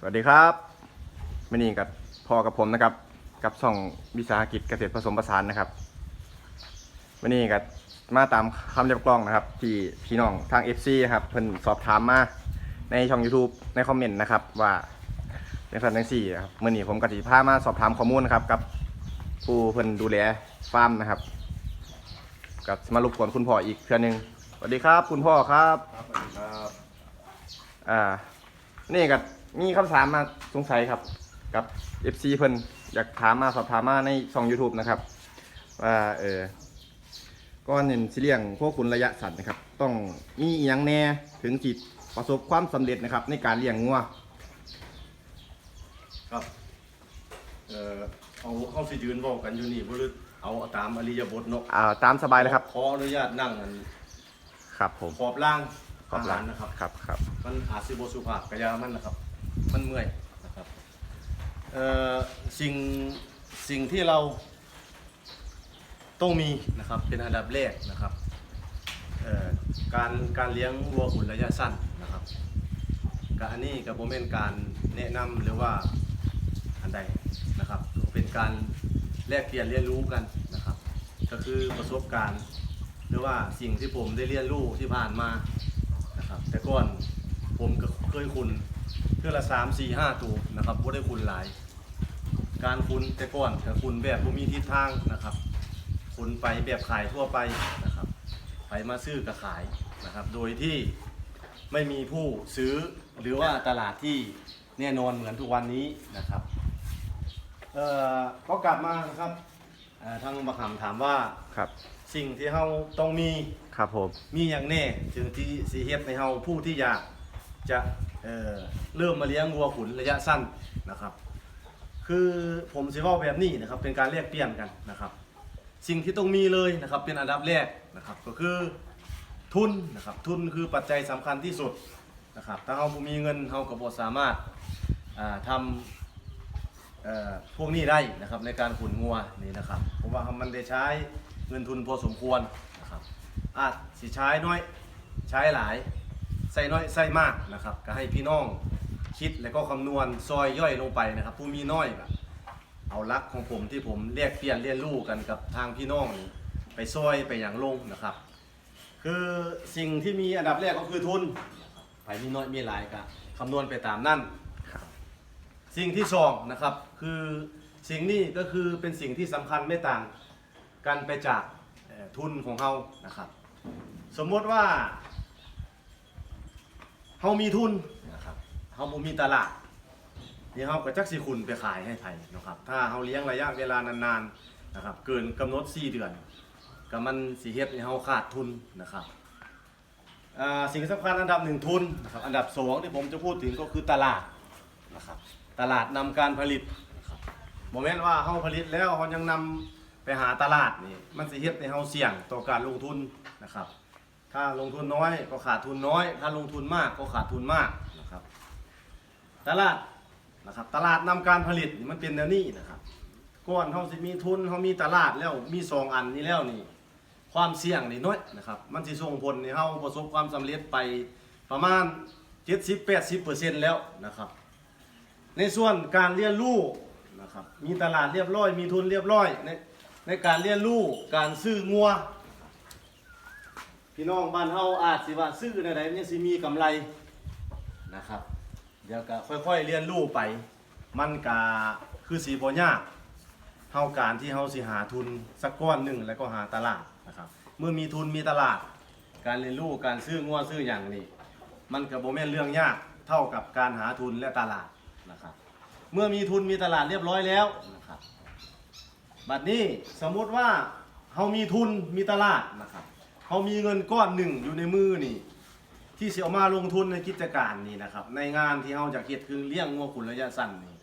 สวัสดีครับมินี่กับพ่อกับผมนะครับ กับช่องวิสาหกิจเกษตรผสมผสานนะครับวันนี้กับมาตามคำเรียกร้องนะครับ ที่พี่น้องทาง FC ครับเพิ่นสอบถามมาในช่อง YouTube ในคอมเมนต์นะครับ ว่าเป็นสัตว์ทั้งสี่ครับมื่อนี้ผมกับสีพามาสอบถามข้อมูลนะครับ กับผู้เพิ่นดูแลฟาร์มนะครับกับมารบกวนคุณพ่ออีกเทื่อหนึงสวัสดีครับ คุณพ่อครับครับสวัสดีครับอ่านี่ก็ มีคำถามมาสงสัยครับ กับ FC เพิ่นอยากถามมาสอบถามมาในช่อง YouTube นะครับ ว่าเออก้อนเน้นสิเลี้ยงพวกคุณระยะสั้นนะครับ ต้องมีอหย่างแน่ถึงจิตประสบความสำเร็จนะครับ ในการเลี้ยงงัวครับ เอ่อเอาเข้าสิยืนบอกกันอยู่นี่บ่หรือเอาตามอริยบทเนาะอ่าตามสบายเลยครับ ขออนุญาตนั่งอันครับผมขอบล่างขอบหลังอาหารนะครับ ครับครับ มันอาจสิบ่สุภาพกะยามันนะครับ มันเมื่อยนะครับเอ่อสิ่งสิ่งที่เราต้องมีนะครับเป็นอันดับแรกนะครับการการเลี้ยงวัวขุนระยะสั้นนะครับกับอันนี้กับโมเมนการแนะนำหรือว่าอันใดนะครับเป็นการแลกเปลี่ยนเรียนรู้กันนะครับ ก็คือประสบการณ์หรือว่าสิ่งที่ผมได้เรียนรู้ที่ผ่านมานะครับแต่ก่อนผมก็เคยคุณ เพื่อละสามสี่ห้าตัวนะครับบ่ได้คุณหลาย การคุณแต่ก่อนก็คุณแบบบ่มีทิศทางนะครับ คุณไปแบบขายทั่วไปนะครับไปมาซื้อกับขายนะครับ โดยที่ไม่มีผู้ซื้อหรือว่าตลาดที่แน่นอนเหมือนทุกวันนี้นะครับเอ่อก็กลับมานะครับเอ่อทางบักหำถามว่าครับสิ่งที่เราต้องมี ครับผม มีอย่างแน่ถึงที่สีเฮ็ดในเฮาผู้ที่อยาก จะเอ่อเริ่มมาเลี้ยงวัวขุนระยะสั้นนะครับ คือผมสิเว่าแบบนี้นะครับเป็นการแลกเปลี่ยนกันนะครับ สิ่งที่ต้องมีเลยนะครับเป็นอันดับแรกนะครับก็คือทุนนะครับทุนคือปัจจัยสำคัญที่สุดนะครับถ้าเราบ่มีเงินเราก็บ่สามารถอ่าทำเอ่อพวกนี้ได้นะครับในการขุนงัวนี่นะครับผมว่ามันได้ใช้เงินทุนพอสมควรนะครับอาจสิใช้น้อยใช้หลาย ใส่น้อยใส่มากนะครับ ก็ให้พี่น้องคิดแล้วก็คำนวณซอยย่อยลงไปนะครับ ผู้มีน้อยก็เอาลักของผมที่ผมเรียกเปลี่ยนเรียนรู้กันกับทางพี่น้องนี่ไปซอยไปอย่างลงนะครับ คือสิ่งที่มีอันดับแรกก็คือทุนไปมีน้อยมีหลายก็คำนวณไปตามนั่นสิ่งที่สองนะครับคือสิ่งนี้ก็คือเป็นสิ่งที่สำคัญไม่ต่างกันไปจากทุนของเรานะครับ สมมติว่า เรามีทุนนะครับเราบ่มีตลาดนี่เราก็จักสิคุณไปขายให้ไผนะครับ ถ้าเราเลี้ยงระยะเวลานานๆนะครับ เกินกำหนด 4 เดือน ก็มันสิเฮ็ดให้เราขาดทุนนะครับอ่าสิ่งสำคัญอันดับหนึ่งทุนนะครับอันดับสองที่ผมจะพูดถึงก็คือตลาดนะครับตลาดนำการผลิตนะครับโมเมนต์ว่าเฮาผลิตแล้วเฮายังนำไปหาตลาดนี่มันสิเฮ็ดให้เฮาเสี่ยงต่อการลงทุนนะครับ ถ้าลงทุนน้อยก็ขาดทุนน้อย ถ้าลงทุนมากก็ขาดทุนมากนะครับ ตลาดนะครับ ตลาดนำการผลิตมันเป็นแนวนี้นะครับก่อนเฮาสิมีทุนเฮามีตลาดแล้วมีสองอันนี้แล้วนี่ ความเสี่ยงนี่น้อยนะครับ มันสิส่งผลให้เฮาประสบความสำเร็จไปประมาณ70-80%แล้วนะครับ ในส่วนการเรียนรู้นะครับ มีตลาดเรียบร้อย มีทุนเรียบร้อยในในการเรียนรู้การซื้องัว พี่น้องบ้านเฮาอาจสิว่าซื้อในใดมันยังสิมีกำไรนะครับ เดี๋ยวก็ค่อยๆเรียนรู้ไป มันก็คือสีบ่ยากเฮาการที่เฮาสิหาทุนสักก้อนหนึ่งแล้วก็หาตลาดนะครับเมื่อมีทุนมีตลาด การเรียนรู้การซื้องัวซื้ออย่างนี้มันก็บ่แม่นเรื่องยากเท่ากับการหาทุนและตลาดนะครับ เมื่อมีทุนมีตลาดเรียบร้อยแล้วนะครับบัดนี้สมมุติว่าเฮามีทุนมีตลาดนะครับ เฮามีเงินก้อนหนึ่งอยู่ในมือนี่ ที่เสิเอามาลงทุนในกิจการนี่นะครับ ในงานที่เฮาจะเฮ็ดคือเลี้ยงงัวขุนระยะสั้นนี่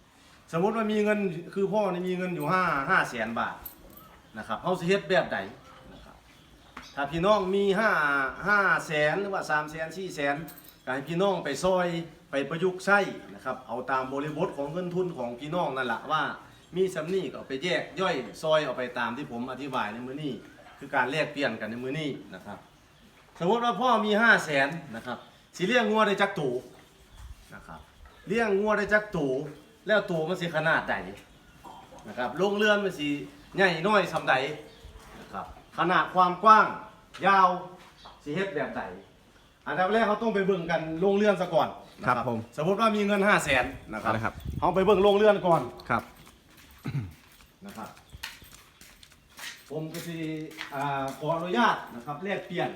สมมติว่ามีเงินคือพ่อนี่มีเงินอยู่5 5แสนบาทนะครับเฮาสิเฮ็ดแบบใดนะครับถ้าพี่น้องมี5 5แสนหรือว่า3แสน4แสนก็ให้พี่น้องไปซอยไปประยุกต์ใช้นะครับเอาตามบริบทของเงินทุนของพี่น้องนั่นแหละว่า มีสำนีก็เอาไปแยกย่อยซอยเอาไปตามที่ผมอธิบายในมื้อนี้ คือการแลกเปลี่ยนกันในมื้อนี้นะครับ สมมติว่าพ่อมี5แสนนะครับสิเลี้ยงงัวได้จักตูนะครับเลี้ยงงัวได้จักตูแล้วตูมันสิขนาดใดนะครับโรงเรือนมันสิใหญ่น้อยสำใดนะครับขนาดความกว้างยาวสิเฮ็ดแบบใดอันดับแรกเขาต้องไปเบิ่งกันโรงเรือนซะก่อนนะครับผมสมมติว่ามีเงิน5 0 0แสนนะครับนะครับเขาไปเบิ่งโรงเรือนก่อนครับนะครับ ผมก็สิอ่าขออนุญาตนะครับแลกเปลี่ยน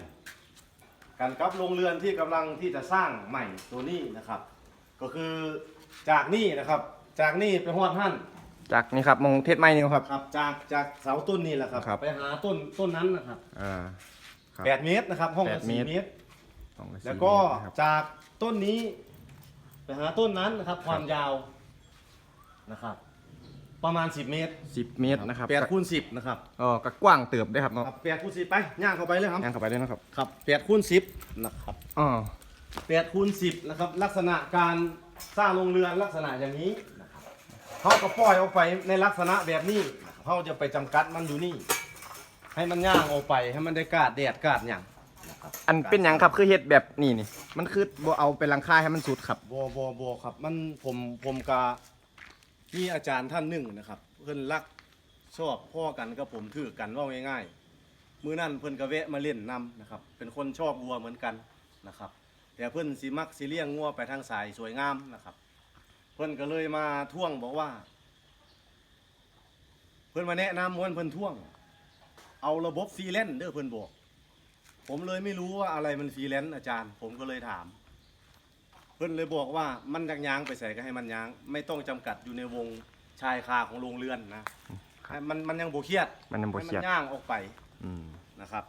กันกับโรงเรือนที่กำลังที่จะสร้างใหม่ตัวนี้นะครับ ก็คือจากนี่นะครับจากนี่ไปฮอดหั่นจากนี่ครับมงเทศไม้นี่ครับ ครับจากจากเสาต้นนี้แหละครับ ครับ ไปหาต้นต้นนั้นนะครับอ่าครับ แปดเมตรนะครับห้องละแปดเมสี่ตร เมตร สองกับสี่แล้วก็เมตรนะครับ จากต้นนี้ไปหาต้นนั้นนะครับ ความยาวนะครับ ประมาณ 10 เมตรสิบเมตรนะครับแปดคูณสิบนะครับอ๋อก็กว้างเติบได้ครับเนาะครับแปดคูณสิบไปย่างเข้าไปเลยครับย่างเข้าไปด้วยนะครับครับแปดคูณสิบนะครับอ๋อแปดคูณสิบนะครับลักษณะการสร้างโรงเรือนลักษณะอย่างนี้นะครับเขาก็ปล่อยออกไปในลักษณะแบบนี้นะครับเขาจะไปจำกัดมันอยู่นี่ ให้มันย่างออกไปให้มันได้กาดแดดกาดอย่างนะครับอันเป็นหยังครับคือเฮ็ดแบบนี้นี่มันคือบ่เอาไปลังคาให้มันสุดครับบอบอบอครับ มันผมผมกา มีอาจารย์ท่านหนึ่งนะครับ เพิ่นรักชอบพ่อกันกับผมถือกันว่าง่ายๆมือนั้นเพิ่นก็แวะมาเล่นนำนะครับ เป็นคนชอบวัวเหมือนกันนะครับ แต่เพิ่นสิมักสิเลี้ยงงัวไปทางสายสวยงามนะครับ เพิ่นก็เลยมาท่วงบอกว่า เพิ่นมาแนะนำว่าเพิ่นท่วง เอาระบบฟรีแลนซ์เด้อเพิ่นบอก ผมเลยไม่รู้ว่าอะไรมันฟรีแลนซ์อาจารย์ ผมก็เลยถาม เพิ่นเลยบอกว่ามันยังยางไปใส่ก็ให้มันยาง ไม่ต้องจำกัดอยู่ในวงชายคาของโรงเรือนนะให้มันมันยังโบเครียดมันยังบ่ให้เครียดมันย่างออกไปอืม นะครับ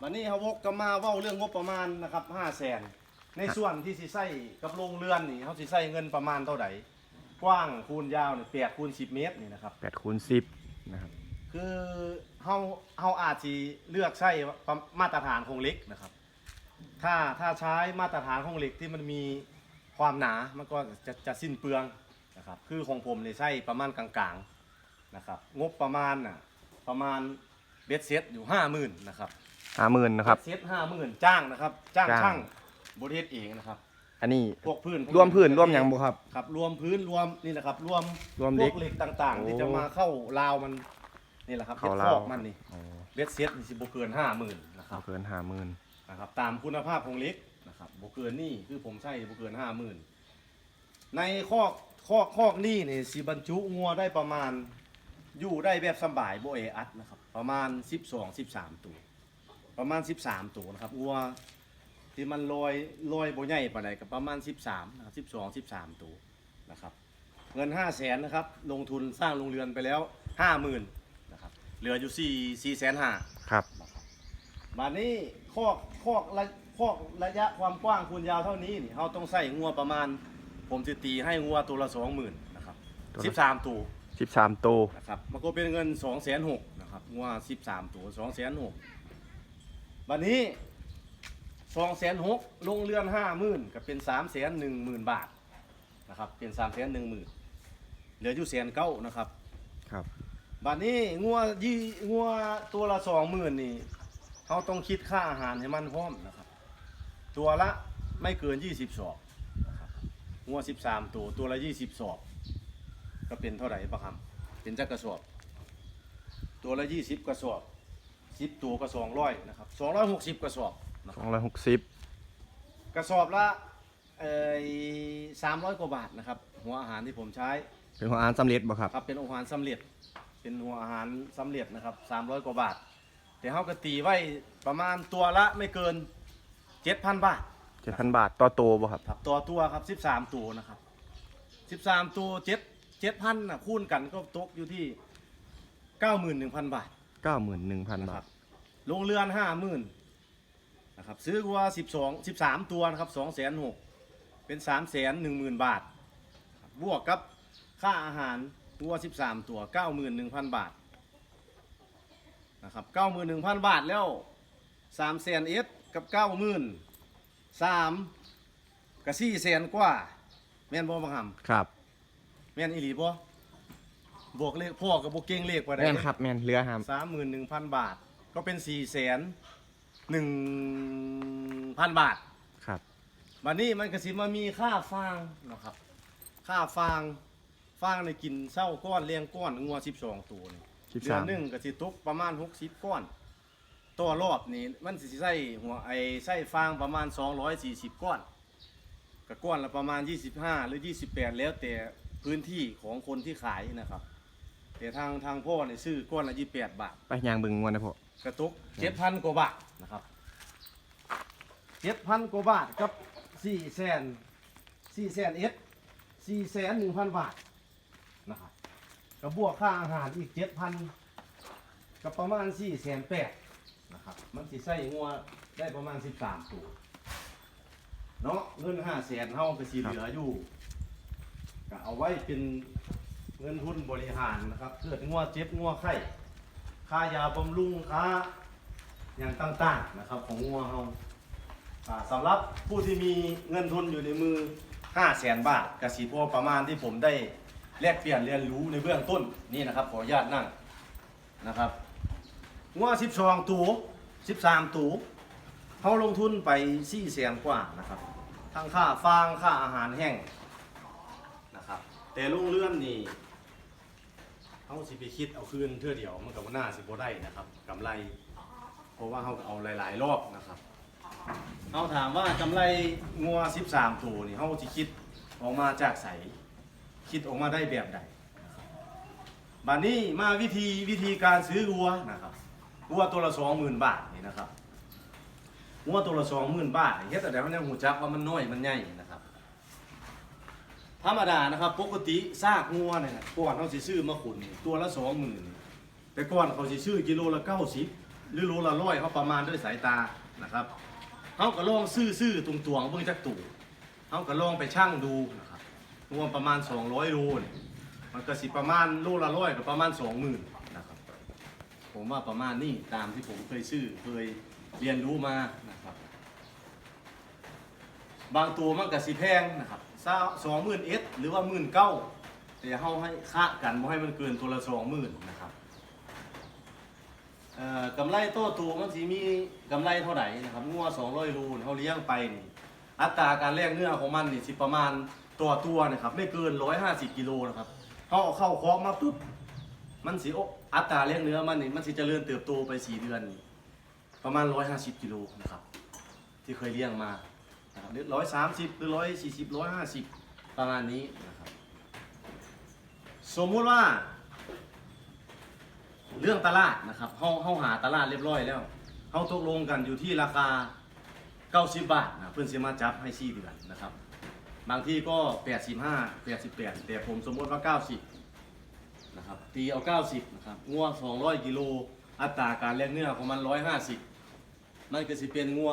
วันนี้เขาวกก็มาเว้าเรื่องงบประมาณนะครับห้าแสนในส่วนที่สิใส่กับโรงเรือนนี่เขาสิใส่เงินประมาณเท่าไหร่กว้างคูณยาวเนี่ยแปดคูณสิบเมตรนี่นะครับ แปดคูณสิบนะครับ คือเฮาเฮาอาจสิเลือกใช้มาตรฐานของเหล็กนะครับ ถ้าถ้าใช้มาตรฐานของเหล็กที่มันมีความหนา มันก็จะจะสิ้นเปลืองนะครับ คือของผมเนี่ยใช้ประมาณกลางๆนะครับ งบประมาณน่ะประมาณเบ็ดเซ็ตอยู่ห้าหมื่นนะครับห้าหมื่นนะครับเซ็ตห้าหมื่นจ้างนะครับ จ้างจ้าง ช่างบริเทศเองนะครับ อันนี้พวกพื้นรวมพื้นรวมหยังบ่ครับ ครับ รวมพื้นรวมนี่นะครับ รวมรวมพเหล็วกกเหล็กต่างโอ้ๆที่จะมาเข้าราวมันนี่แหละครับเข้าเฮ็ดราวคอกมันนี่อ๋อเบ็ดเซ็ตนี่สิบ่เกินห้าหมื่นนะครับเอาเกินห้าหมื่น นะครับตามคุณภาพของเหล็กนะครับบ่เกินนี่คือผมใช้บ่เกินห้าหมื่นในคอกคอกคอกนี่นี่สิบรรจุงัวได้ประมาณอยู่ได้แบบสำบายบ่เออัดนะครับประมาณ 12 13 ตัว ประมาณ 13 ตัวนะครับงัวที่มันลอยลอยบ่ใหญ่ปานใดก็ประมาณ 13นะครับ12 13 ตัวนะครับเงิน 5 0 0แสนนะครับลงทุนสร้างโรงเรือนไปแล้ว 50,000นะครับเหลืออยู่4 4แสนห้าครับ บาดนี้คอกคอกระคอกระยะความกว้างคูณยาวเท่านี้นี่เราต้องใส่งัวประมาณ ผมจะตีให้งัวตัวละสองหมื่นนะครับตัวละ สิบสามตัวสิบสามโตวนะครับมันก็เป็นเงินสองแสนหกนะครับงัวสิบสามตัวสองแสนหกบัดนี้สองแสนหกลงเรือนห้าหมื่นก็เป็นสามแสนหนึ่งหมื่นบาทนะครับเป็นสามแสนหนึ่งหมื่นเหลืออยู่แสนเก้านะครับ ครับ บัดนี้งัวยี่งัวตัวละสองหมื่นนี่ เขาต้องคิดค่าอาหารให้มันพร้อมนะครับ ตัวละไม่เกินยี่สิบสอบนะครับงัวสิบสามตัวตัวละยี่สิบสอบก็เป็นเท่าไหร่ปะครับเป็นจักกระสอบ ตัวละยี่สิบกระสอบสิบตัวก็สองร้อยนะครับสองร้อยหกสิบกระสอบนะสคอรับงร้อยหกสิบกระสอบละเอ่สามร้อยกว่าบาทนะครับ หัวอาหารที่ผมใช้ เป็นของอาหารสำเร็จบ่ครับ ครับเป็นอาหารสำเร็จ เป็นหัวอาหารสำเร็จนะครับ300 กว่าบาท แต่เขาก็ตีไว้ประมาณตัวละไม่เกิน 7,000 บาทเจ็ดพันบาทต่อโตวบ่ครับ ครับตัวตัวครับ 13 ตัวนะครับ 13 ตัว7 7,000นะคูณกันก็ตกอยู่ที่ 91,000 บาท เก้าหมื่นหนึ่งพันนะบาครัทบโรงเรือน50,000นะครับซื้อวัว12 13ตัวนะครับ2 6 0 0 0เป็น3 1 0 0 0 0บาท บวกกับค่าอาหารวัว13ตัว91,000บาท นะครับ91,000บาทแล้ว3แสนเอสกับ90,000 3กับ4แสนกว่า แม่นบ่บังหำครับแม่นอีหลีบ่บวกเลขพ่อกับบ่เก่งเลขบ่ได้แม่นครับแม่นเรือหาม31,000บาท ก็เป็น4แสน1,000บาท ครับ บัดนี้มันก็สิมามีค่าฟางนะครับ ค่าฟาง ฟางในกินเศร้าก้อนเลี้ยงก้อนงัว12ตัวนี่ สิบเดือสานมหนึงก็สิตกประมาณ60ก้อนตัวรอบนี่มันสิใส่หัวไอ้ใส่ฟางประมาณ240ก้อนก็ก้อนละประมาณ25หรือ28แล้วแต่พื้นที่ของคนที่ขายนะครับ แต่ทางทางพ่อเนี่ยซื้อก้อนละ28บาท ไปยางบึงงวนนะพ่อกระตุกเจ็ดพันกว่าบาทนะครับเจ็ดพันกว่าบาทกับสี่แสนสี่แสนเอสสี่แสนหนึ่งพันบาทนะครับ กับบวกค่าอาหารอีกเจ็ดพันกับประมาณสี่แสนแปดนะครับ มันสิใส่งัวได้ประมาณสิบสามตัว เนาะเงินห้าแสนเท่าก็สีเหลืออยู่ก็เอาไว้เป็นเงินทุนบริหารนะครับเกิดงัวเจ็บงัวไข้ค่ายาบำรุงค่าอย่างต่างๆนะครับ ของงัวเฮาอ่าสำหรับผู้ที่มีเงินทุนอยู่ในมือ5 0 0แสนบาทกสิพอประมาณที่ผมได้ แลกเปลี่ยนเรียนรู้ในเบื้องต้นนี่นะครับ ขออนุญาตนั่งนะครับงัว12ตัว13ตัวเขาลงทุนไป4แสนกว่านะครับ ทั้งค่าฟางค่าอาหารแห้งนะครับ แต่ลุงเลื่อนนี่เขาสิไปคิดเอาคืนเท่อเดียวมันกับว่าน่าสิบ่ได้นะครับกำไร เพราะว่าเขาก็เอาหลาย ๆ รอบนะครับเขาถามว่ากำไรงัว13 ตัวนี่เขาสิคิดออกมาจากใส คิดออกมาได้แบบใดบัดนี้มาวิธีวิธีการซื้อวัวนะครับวัวตัวละ20,000บาทนี่นะครับวัวตัวละ20,000บาทเฮ็ดแต่ได้มันยังหูจักว่ามันน้อยมันใหญ่นะครับธรรมดานะครับปกติซากงัวเนี่ยก่อนเขาสิซื้อมาขุนตัวละสองหมื่นแต่ก่อนเขาสิซื้อกิโลละเก้าสิบหรือโลละร้อยเขาประมาณด้วยสายตานะครับเขาก็ลองซื้อซื้อตรงตวงเบิ่งจักตู่เขาก็ลองไปชั่งดูน รวมประมาณ 200โลนี่มันก็สิประมาณโลละร้อยก็ประมาณ 20,000นะครับผมว่าประมาณนี้ตามที่ผมเคยซื้อเคยเรียนรู้มานะครับ บางตัวมันก็สิแพงนะครับสองหมื่นเอสหรือว่าหมื่นเก้าแต่เฮาให้ค่ากันบ่ให้มันเกินตัวละสองหมื่นนะครับกำไรโต้ตัวมันสิมีกำไรเท่าไหร่นะครับงัว200รูเขาเลี้ยงไปนี่อัตราการแลกเนื้อของมันนี่สิประมาณ ตัวตัวนะครับไม่เกิน 150กิโลนะครับเขาเอาเข้าคอกมาปุ๊บมันสิโออัตราแลกเนื้อมันนี่มันสิเจริญเติบโตไป 4 เดือน ประมาณ 150กิโลนะครับที่เคยเลี้ยงมานะครับหรือร้อยสามสิบหรือร้อยสี่สิบร้อยห้าสิบประมาณนี้นะครับสมมุติว่าเรื่องตลาดนะครับเฮาเฮาหาตลาดเรียบร้อยแล้วเฮาตกลงกันอยู่ที่ราคา 90 บาทนะเพื่อนเสิมาจับให้ 4 เดือนนะครับ บางที่ก็ 85 88 แต่ผมสมมติว่า 90 นะครับ ตีเอา 90 นะครับงัว200 กิโล อัตราการแลกเนื้อของมัน 150 มันก็สิเป็นงัว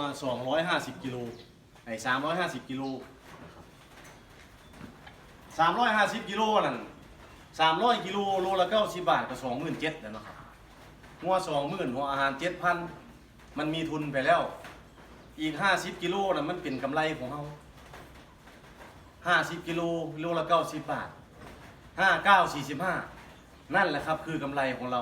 250 กิโล ไอ้ 350 กิโลนะครับ350 กิโลนั่น300 กิโล โลละ 90 บาทก็27,000แล้วเนาะครับงัว20,000หัวอาหาร 7,000 มันมีทุนไปแล้ว อีก 50 กิโลน่ะมันเป็นกำไรของเรา 50กิโลโลละ90บาท5 9 45นั่นแหละครับ คือกำไรของเรา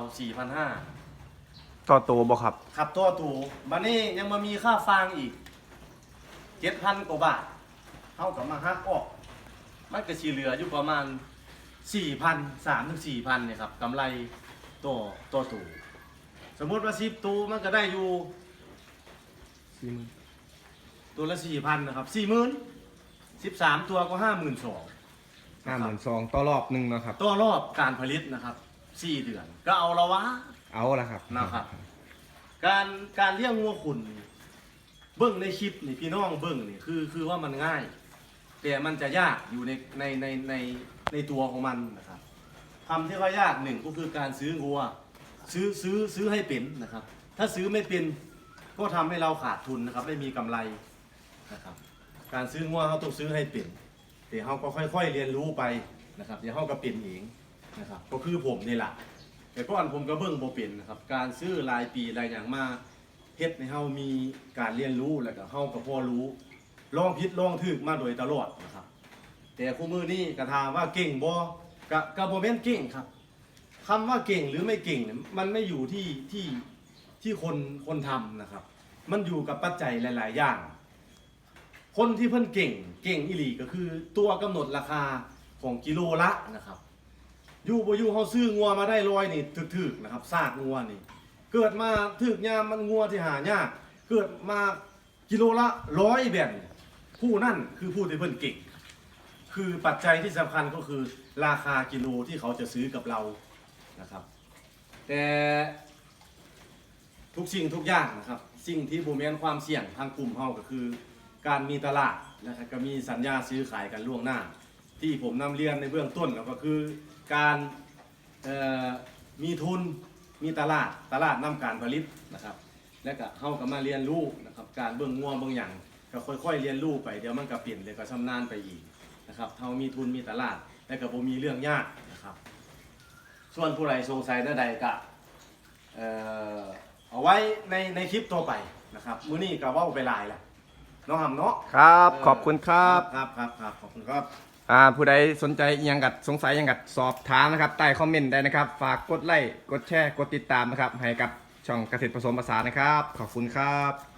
4,500ต่อโตบ่ครับ ขับตัวตูบันนี้ยังมามีค่าฟางอีกเจ็ดพันกว่าบาทเท่ากับมาฮักออก มันก็สีเหลืออยู่ประมาณสี่พันสามถึงสี่พันเนี่ยครับกำไรตัวตัวตูสมมติว่าสิบตูมันก็ได้อยู่ตัวละสี่พันนะครับสี่หมื่น สิบสามตัวก็ห้าหมื่นสองห้าหมื่นสองต่อรอบหนึ่งเนาะครับ ตัวรอบการผลิตนะครับสี่เดือน ก็เอาละวะ เอาละครับนะครับ การการเลี้ยงงัวขุนเบิ้งในคลิปนี่พี่น้องเบิ้งนี่คือคือว่ามันง่าย แต่มันจะยากอยู่ในในในในในตัวของมันนะครับคำที่ว่ายากหนึ่งก็คือการซื้องัว ซื้อซื้อซื้อให้เป็นนะครับ ถ้าซื้อไม่เป็นก็ทำให้เราขาดทุนนะครับ ไม่มีกำไรนะครับ การซื้องัวเขาต้องซื้อให้เป็นแต่เขาก็ค่อยๆเรียนรู้ไปนะครับเดี๋ยวเขาก็เป็นเองนะครับก็คือผมนี่แหละแต่ก่อนผมก็เบิ่งบ่เป็นนะครับการซื้อรายปีรายอย่างมาเฮ็ดให้เฮามีการเรียนรู้แล้วก็เฮาก็พอรู้ลองผิดลองถูกมาโดยตลอดนะครับแต่คู่มือนี้ก็ถาว่าเก่งบ่ก็ก็บ่แม่นเก่งครับคำว่าเก่งหรือไม่เก่งเนี่ยมันไม่อยู่ที่ที่ที่คนคนทำนะครับ มันอยู่กับปัจจัยหลาย ๆ อย่าง คนที่เพิ่นเก่งเก่งอีหลีก็คือตัวกำหนดราคาของกิโลละนะครับอยู่บ่อยู่เฮาซื้องัวมาได้ร้อยนี่ถึกๆนะครับซากงัวนี่ เกิดมาถึกยามมันงัวที่หายากเกิดมากิโลละร้อยแบบนี้ผู้นั่นคือผู้ที่เพิ่นเก่ง คือปัจจัยที่สำคัญก็คือราคากิโลที่เขาจะซื้อกับเรานะครับ แต่ทุกสิ่งทุกอย่างนะครับ สิ่งที่บูมแมนความเสี่ยงทางกลุ่มเฮาก็คือ การมีตลาดนะครับก็มีสัญญาซื้อขายกันล่วงหน้า ที่ผมนำเรียนในเบื้องต้นก็คือการมีทุนมีตลาดตลาดนำการผลิตนะครับและก็เฮาก็มาเรียนรู้นะครับการเบื้องง่วงเบื้องอย่างก็ค่อยๆเรียนรู้ไปเดี๋ยวมันก็เปลี่ยนเลยก็ชำนาญไปอีกนะครับเฮามีทุนมีตลาดและก็บ่มีเรื่องยากนะครับส่วนผู้ใดสงสัยใดๆก็เอาไว้ในในคลิปต่อไปนะครับมื้อนี้ก็ว้าไปหลายแล้ว นาะหำเนาะครับ ขอบคุณครับ ครับครับครับขอบคุณครับ อ่าผู้ใดสนใจอิหยังกัดสงสัยอิหยังกัดสอบถามนะครับ ใต้คอมเมนต์ได้นะครับ ฝากกดไลค์กดแชร์กดติดตามนะครับ ให้กับช่องเกษตรผสมผสานนะครับ ขอบคุณครับ